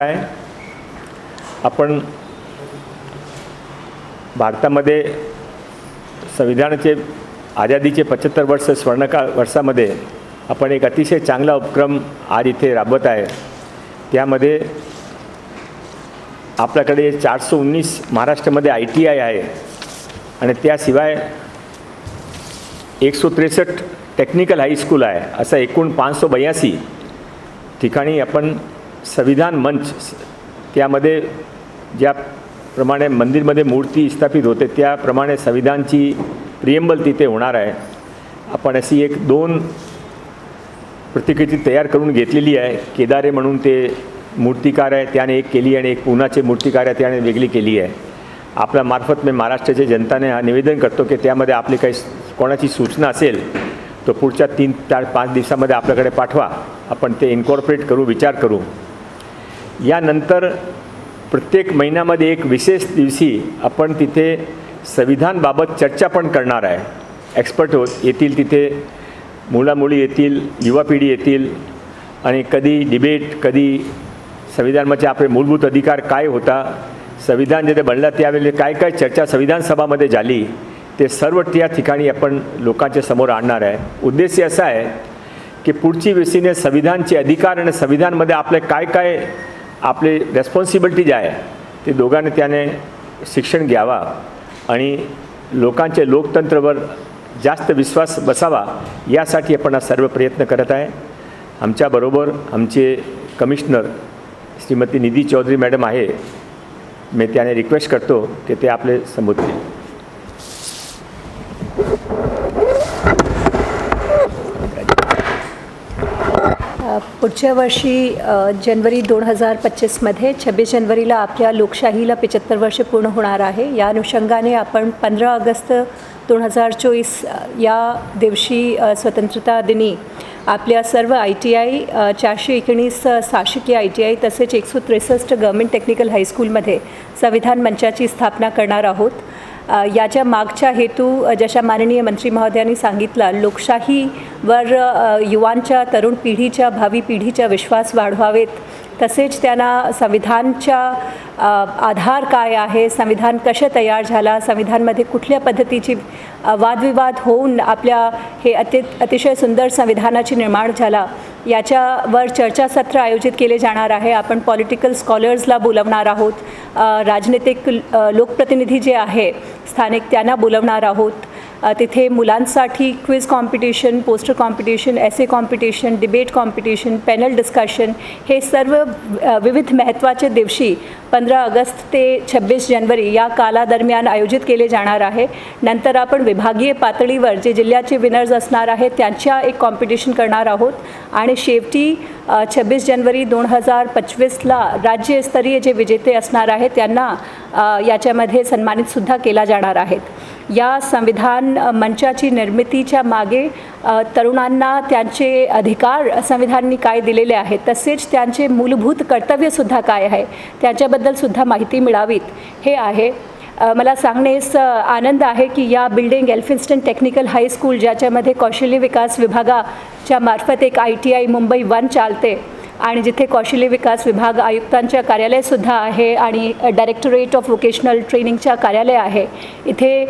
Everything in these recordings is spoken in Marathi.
काय? आपण भारतामध्ये संविधानाचे आझादीचे पचहत्तर वर्ष स्वर्णकाळ वर्षामध्ये आपण एक अतिशय चांगला उपक्रम आज इथे राबवत आहे. त्यामध्ये आपल्याकडे चारशे उन्नीस महाराष्ट्रामध्ये आय टी आय आहे आणि त्याशिवाय एकशे त्रेसष्ट टेक्निकल हायस्कूल आहे असं एकूण पाचशे बयासी ठिकाणी आपण संविधान मंच त्यामध्ये ज्याप्रमाणे मंदिरमध्ये मूर्ती स्थापित होते त्याप्रमाणे संविधानची प्रियंबल तिथे होणार आहे. आपण अशी एक दोन प्रतिकृती तयार करून घेतलेली आहे. केदारे म्हणून ते मूर्तिकार आहे त्याने एक केली आणि एक पुण्याचे मूर्तिकार आहे त्याने वेगळी केली आहे. आपल्या मार्फत मी महाराष्ट्राच्या जनताने हा निवेदन करतो की त्यामध्ये आपली काही कोणाची सूचना असेल तर पुढच्या तीन चार पाच दिवसामध्ये आपल्याकडे पाठवा. आपण ते इन्कॉर्पोरेट करू विचार करू. यानंतर प्रत्येक महिन्यामध्ये एक विशेष दिवशी आपण तिथे संविधानबाबत चर्चा पण करणार आहे. एक्सपर्ट होत येतील तिथे मुलामुली येतील युवा पिढी येतील आणि कधी डिबेट कधी संविधानाचे आपले मूलभूत अधिकार काय होता संविधान जिथे बनलं त्यावेळी काय काय चर्चा संविधान सभामध्ये झाली ते सर्व त्या ठिकाणी आपण लोकांच्या समोर आणणार आहे. उद्देश असा आहे की पुढची व्यक्तीने संविधानचे अधिकार आणि संविधानमध्ये आपले काय काय आपली रेस्पॉन्सिबिलिटी जी आहे ते दोघांनी त्याने शिक्षण घ्यावा आणि लोकांचे लोकतंत्रवर जास्त विश्वास बसावा यासाठी आपण हा सर्व प्रयत्न करत आहे. आमच्याबरोबर आमचे कमिशनर श्रीमती निधी चौधरी मॅडम आहे. मी त्याने रिक्वेस्ट करतो की ते आपले संबोधतील. पुढच्या वर्षी जनवरी दोन हजार पच्चीसमध्ये छब्बीस जनवरीला आपल्या लोकशाहीला पिचत्तर वर्ष पूर्ण होणार आहे. या अनुषंगाने आपण पंधरा ऑगस्ट दोन हजार चोवीस या दिवशी स्वतंत्रता दिनी आपल्या सर्व आय टी आय चारशे एकोणीस शासकीय आय टी आय तसेच एकशे त्रेसष्ट गव्हर्मेंट टेक्निकल हायस्कूलमध्ये संविधान मंचाची स्थापना करणार आहोत. याच्या मागच्या हेतू जशा माननीय मंत्री महोदयांनी सांगितला लोकशाहीवर युवांच्या तरुण पिढीच्या भावी पिढीचा विश्वास वाढवावेत. तसेच त्यांना संविधानच्या आधार काय आहे संविधान कसे तयार झाला संविधानमध्ये कुठल्या पद्धतीची वादविवाद होऊन आपल्या हे अति अतिशय सुंदर संविधानाची निर्माण झाला याच्यावर चर्चासत्र आयोजित केले जाणार आहे. आपण पॉलिटिकल स्कॉलर्सला बोलवणार आहोत. राजनैतिक लोकप्रतिनिधी जे आहे स्थानिक त्यांना बोलवणार आहोत. तिथे मुलांसाठी quiz competition poster competition essay competition debate competition panel discussion हे सर्व विविध महत्त्वाचे दिवशी पंधरा ऑगस्ट ते छब्बीस जनवरी या कालादरम्यान आयोजित केले जाणार आहे. नंतर आपण विभागीय पातळीवर जे जिल्ह्याचे विनर्स असणार आहेत त्यांच्या एक कॉम्पिटिशन करणार आहोत. आणि शेवटी छब्बीस जनवरी दोन हजार पंचवीसला राज्यस्तरीय जे विजेते असणार आहेत त्यांना याच्यामध्ये सन्मानितसुद्धा केला जाणार आहेत. या संविधान मंचाची निर्मितीच्या मागे तरुणांना त्यांचे अधिकार संविधानाने काय दिलेले आहेत तसेच त्यांचे मूलभूत कर्तव्यसुद्धा काय आहे त्याच्याबद्दलसुद्धा माहिती मिळावीत हे आहे. मला सांगण्यास आनंद आहे की या बिल्डिंग एल्फिन्स्टन टेक्निकल हायस्कूल ज्याच्यामध्ये कौशल्य विकास विभागाच्या मार्फत एक I T I Mumbai one चालते आणि जिथे कौशल्य विकास विभाग आयुक्तांच्या कार्यालयसुद्धा आहे आणि डायरेक्टोरेट ऑफ व्होकेशनल ट्रेनिंगच्या कार्यालय आहे इथे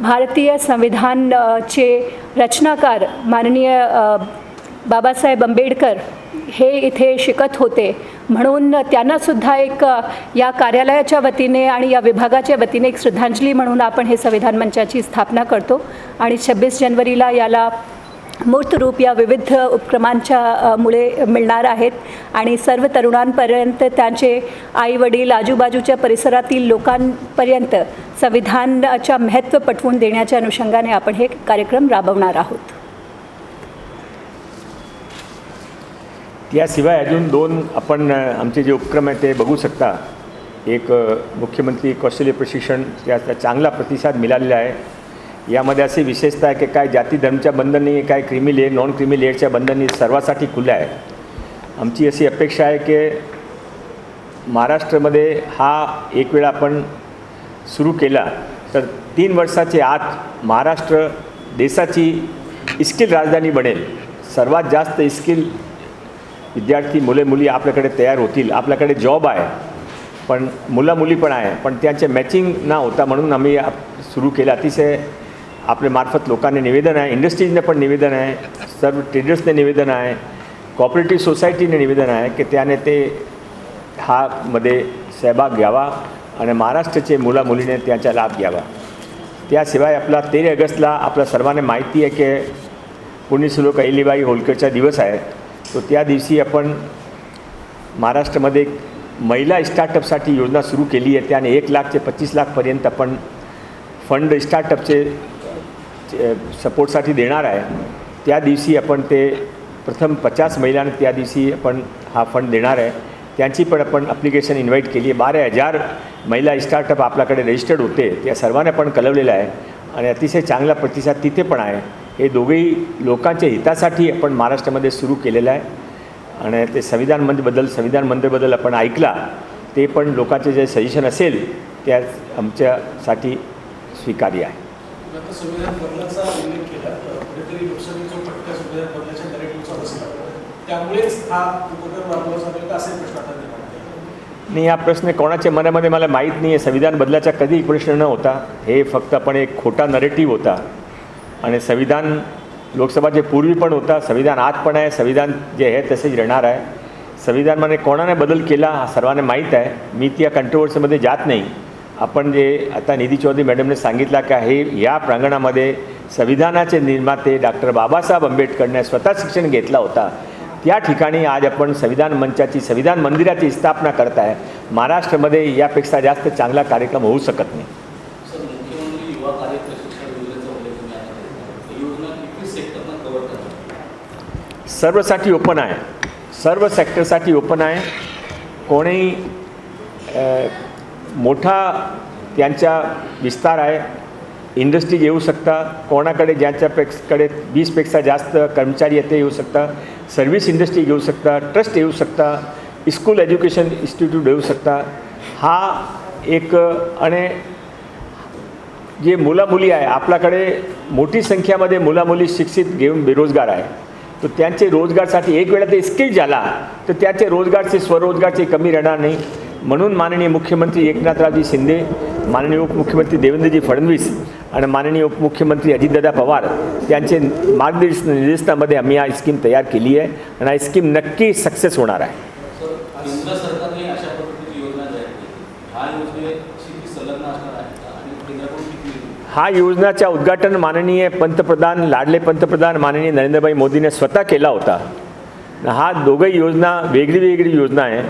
भारतीय संविधानचे रचनाकार माननीय बाबासाहेब आंबेडकर हे इथे शिकत होते. म्हणून त्यांनासुद्धा एक या कार्यालयाच्या वतीने आणि या विभागाच्या वतीने एक श्रद्धांजली म्हणून आपण हे संविधान मंचाची स्थापना करतो. आणि छब्बीस जनवरीला याला मूर्त रूप या विविध उपक्रमांच्या मुळे मिळणार आहेत. आणि सर्व तरुणांपर्यंत त्यांचे आईवडील आजूबाजूच्या परिसरातील लोकांपर्यंत संविधानाच्या महत्त्व पटवून देण्याच्या अनुषंगाने आपण हे कार्यक्रम राबवणार आहोत. याशिवाय अजून दोन आपण आमचे जे उपक्रम आहे ते बघू शकता. एक मुख्यमंत्री कौशल्य प्रशिक्षण याचा चांगला प्रतिसाद मिळालेला आहे. यामध्ये अशी विशेषता आहे की काय जाती धर्मच्या बंधनी काय क्रिमी लेअर नॉन क्रिमी लेअरच्या बंधनी सर्वासाठी खुल्या आहे आमची अशी अपेक्षा आहे की महाराष्ट्रामध्ये हा एक वेळा आपण सुरू केला तर तीन वर्षाचे आत महाराष्ट्र देशाची स्किल राजधानी बनेल. सर्वात जास्त स्किल विद्यार्थी मुले मुली आपल्याकडे तयार होतील आपल्याकडे जॉब आहे पण मुलामुली पण आहे पण त्यांचे मॅचिंग न होता म्हणून आम्ही सुरू केलं. अतिशय आपल्या मार्फत लोकांनी निवेदन आहे इंडस्ट्रीजने पण निवेदन आहे सर्व ट्रेडर्सने निवेदन आहे कॉपरेटिव्ह सोसायटीने निवेदन आहे की त्याने ते हा मध्ये सहभाग घ्यावा आणि महाराष्ट्राचे मुलामुलीने त्याचा लाभ घ्यावा. त्याशिवाय आपला तेरा ऑगस्टला आपल्या सर्वांना माहिती आहे की पुण्यश्लोक अहिलीबाई होलकरचा दिवस आहे. तो त्या दिवशी आपण महाराष्ट्रामध्ये महिला स्टार्टअपसाठी योजना सुरू केली आहे. त्याने एक लाख ते पच्चीस लाखपर्यंत आपण फंड स्टार्टअपचे सपोर्टसाठी देणार आहे. त्या दिवशी आपण ते प्रथम पचास महिलांना त्या दिवशी आपण हा फंड देणार आहे. त्यांची पण आपण अप्लिकेशन इन्व्हाइट केली आहे. बारा हजार महिला स्टार्टअप आपल्याकडे रजिस्टर्ड होते. त्या सर्वांना पण कळवलेलं आहे. आणि अतिशय चांगला प्रतिसाद तिथे पण आहे. हे दोघेही लोकांच्या हितासाठी आपण महाराष्ट्रामध्ये सुरू केलेलं आहे. आणि ते संविधान मंदिरबद्दल संविधान मंदिरबद्दल आपण ऐकला ते पण लोकांचे जे सजेशन असेल त्या आमच्यासाठी स्वीकार्य आहे. आता संविधान बदलाचा उल्लेख केला कुठेतरी लोकसभेचा जो फटका संविधान बदलाच्या नॅरेटिव्हचा बसला त्यामुळेच हा उपक्रम राबवला जातो. का असे प्रश्न आता निर्माण होतात. हा प्रश्न कोणाच्या मनामध्ये मला माहीत नाही आहे संविधान बदलाचा कधी प्रश्न न होता हे फक्त आपण एक खोटा नरेटिव्ह होता. आणि संविधान लोकसभाचे पूर्वी पण होता संविधान आज पण आहे संविधान जे आहे तसेच राहणार आहे. संविधानामध्ये कोणाने बदल केला हा सर्वांना माहीत आहे. मी त्या कंट्रोवर्सीमध्ये जात नाही. आपण जे आता निधी चौधरी मॅडमने सांगितलं का हे या प्रांगणामध्ये संविधानाचे निर्माते डॉक्टर बाबासाहेब आंबेडकरने स्वतः शिक्षण घेतला होता. त्या ठिकाणी आज आपण संविधान मंचाची संविधान मंदिराची स्थापना करत आहे महाराष्ट्रामध्ये यापेक्षा जास्त चांगला कार्यक्रम होऊ शकत नाही. सर्वसाठी ओपन आहे. सर्व सेक्टरसाठी ओपन आहे. कोणीही अ, मोठा त्यांचा विस्तार आहे. इंडस्ट्रीज येऊ शकता कोणाकडे ज्यांच्यापेक्षकडे वीसपेक्षा जास्त कर्मचारी येते येऊ शकता सर्व्हिस इंडस्ट्री येऊ शकता ट्रस्ट येऊ शकता स्कूल एज्युकेशन इन्स्टिट्यूट येऊ शकता हा एक आणि जे मुलामुली आहे आपल्याकडे मोठी संख्यामध्ये मुलामुली शिक्षित घेऊन बेरोजगार आहे. तर त्यांचे रोजगारसाठी एक वेळा ते स्किल झाला तर त्याचे रोजगारचे स्वरोजगारचे कमी राहणार नाही. म्हणून माननीय मुख्यमंत्री एकनाथरावजी शिंदे माननीय उपमुख्यमंत्री देवेंद्रजी फडणवीस आणि माननीय उपमुख्यमंत्री अजितदादा पवार यांचे मार्गदर्शन निर्देशनामध्ये आम्ही हा स्कीम तयार केली आहे आणि हा स्कीम नक्की सक्सेस होणार आहे? हा योजनाचा उद्घाटन माननीय पंतप्रधान लाडले पंतप्रधान माननीय नरेंद्रभाई मोदीने स्वतः केला होता. हा दोघंही योजना वेगळी वेगळी योजना आहे.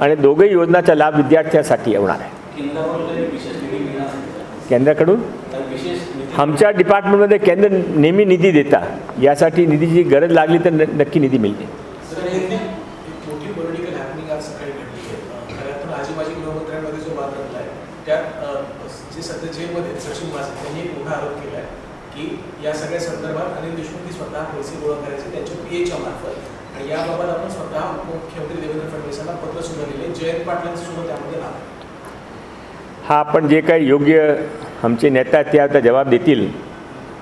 आणि दोघंही योजनाचा लाभ विद्यार्थ्यांसाठी होणार आहे. केंद्राकडून? आमच्या डिपार्टमेंटमध्ये केंद्र नेहमी निधी देता. यासाठी निधीची गरज लागली तर न- नक्की निधी मिळते. की या सगळ्या संदर्भात अनिल देशमुख स्वतः पैसे गोळा करायचे त्यांच्या पी एच्या मार्फत आणि याबाबत आपण स्वतः उपमुख्यमंत्री देवेंद्र फडणवीसांना पत्र सुद्धा लिहिले जयंत पाटलांचं सुद्धा त्यामध्ये नाव. हा आपण जे काही योग्य आमचे नेता ते आता जबाब देतील.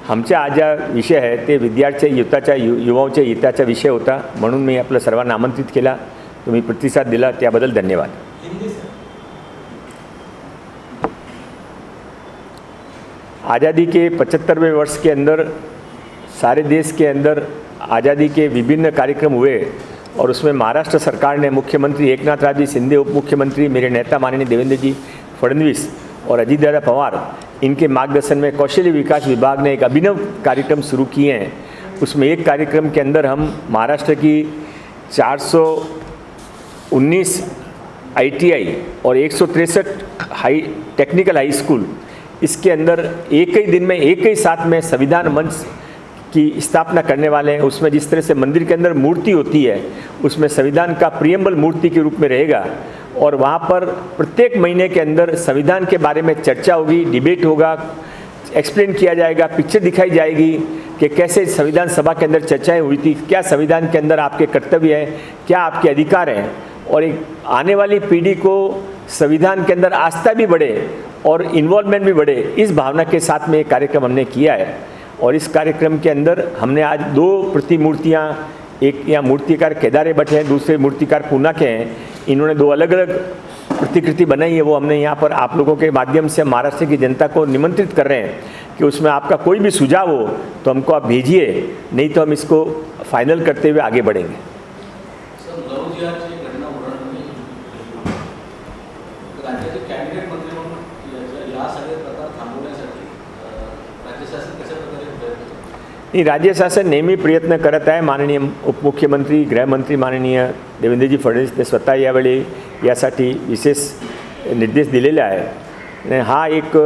आमचा आज हा विषय आहे ते विद्यार्थी युद्धाच्या यु युवांच्या हिताचा विषय होता. म्हणून मी आपलं सर्वांना आमंत्रित केला. तुम्ही प्रतिसाद दिला. त्याबद्दल धन्यवाद. आज़ादी के पचहत्तरवें वर्ष के अंदर सारे देश के अंदर आज़ादी के विभिन्न कार्यक्रम हुए और उसमें महाराष्ट्र सरकार ने मुख्यमंत्री एक नाथ राव जी शिंदे उप मुख्यमंत्री मेरे नेता माननीय देवेंद्र जी फडणवीस और अजीत दादा पवार, इनके मार्गदर्शन में कौशल्य विकास विभाग ने एक अभिनव कार्यक्रम शुरू किए हैं। उसमें एक कार्यक्रम के अंदर हम महाराष्ट्र की 419 आईटीआई और एक हाई, टेक्निकल हाई स्कूल, इसके अंदर एक ही दिन में, एक ही साथ में संविधान मंच की स्थापना करने वाले हैं। उसमें जिस तरह से मंदिर के अंदर मूर्ति होती है, उसमें संविधान का प्रियम्बल मूर्ति के रूप में रहेगा। और वहाँ पर प्रत्येक महीने के अंदर संविधान के बारे में चर्चा होगी, डिबेट होगा, एक्सप्लेन किया जाएगा, पिक्चर दिखाई जाएगी कि कैसे संविधान सभा के अंदर चर्चाएँ हुई थी, क्या संविधान के अंदर आपके कर्तव्य हैं, क्या आपके अधिकार हैं। और एक आने वाली पीढ़ी को संविधान के अंदर आस्था भी बढ़े और इन्वॉल्वमेंट भी बढ़े। इस भावना के साथ में ये कार्यक्रम हमने किया है। और इस कार्यक्रम के अंदर हमने आज दो प्रतिमूर्तियाँ, एक यहाँ मूर्तिकार केदारे भट्ट हैं, दूसरे मूर्तिकार पूना के हैं। इन्होंने दो अलग अलग प्रतिकृति बनाई है, वो हमने यहाँ पर आप लोगों के माध्यम से, महाराष्ट्र की जनता को निमंत्रित कर रहे हैं कि उसमें आपका कोई भी सुझाव हो तो हमको आप भेजिए, नहीं तो हम इसको फाइनल करते हुए आगे बढ़ेंगे। करतं? राज्य शासन नेहमी प्रयत्न करत आहे माननीय उपमुख्यमंत्री गृहमंत्री माननीय देवेंद्रजी फडणवीस ते स्वतः यावेळी यासाठी विशेष निर्देश दिलेले आहे आणि हा एक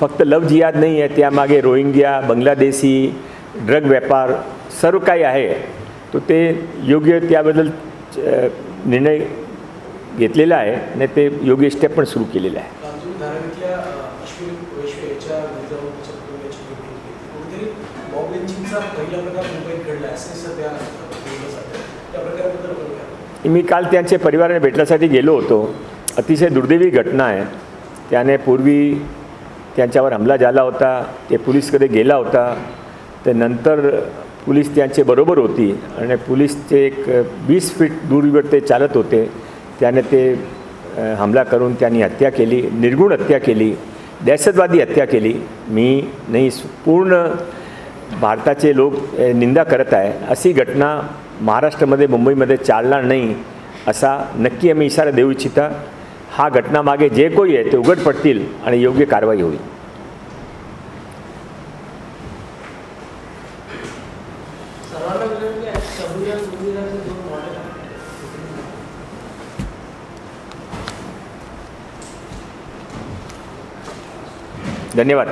फक्त लव जिहाद नाही आहे त्यामागे रोहिंग्या बांगलादेशी ड्रग व्यापार सर्व काही आहे तो ते योग्य त्याबद्दल निर्णय घेतलेला आहे आणि ते योग्य स्टेप पण सुरू केलेलं आहे कुठेतरी बॉब लिंचिंगचा पहिला प्रकार मुंबईत घडला असे सध्या त्या प्रकाराबद्दल मी काल त्यांच्या परिवाराने भेटण्यासाठी गेलो होतो. अतिशय दुर्दैवी घटना आहे. त्याने पूर्वी त्यांच्यावर हमला झाला होता. ते पोलीसकडे गेला होता. ते नंतर पोलीस त्यांचे बरोबर होती आणि पोलीसचे एक वीस फीट दूरवर ते चालत होते. त्याने ते हमला करून त्यांनी हत्या केली निर्गुण हत्या केली दहशतवादी हत्या केली. मी नाही पूर्ण भारताचे लोक निंदा करत आहे. अशी घटना महाराष्ट्रामध्ये मुंबईमध्ये चालणार नाही असा नक्की आम्ही इशारा देऊ इच्छिता. हा घटनामागे जे कोणी आहे ते उघड पडतील आणि योग्य कारवाई होईल. धन्यवाद.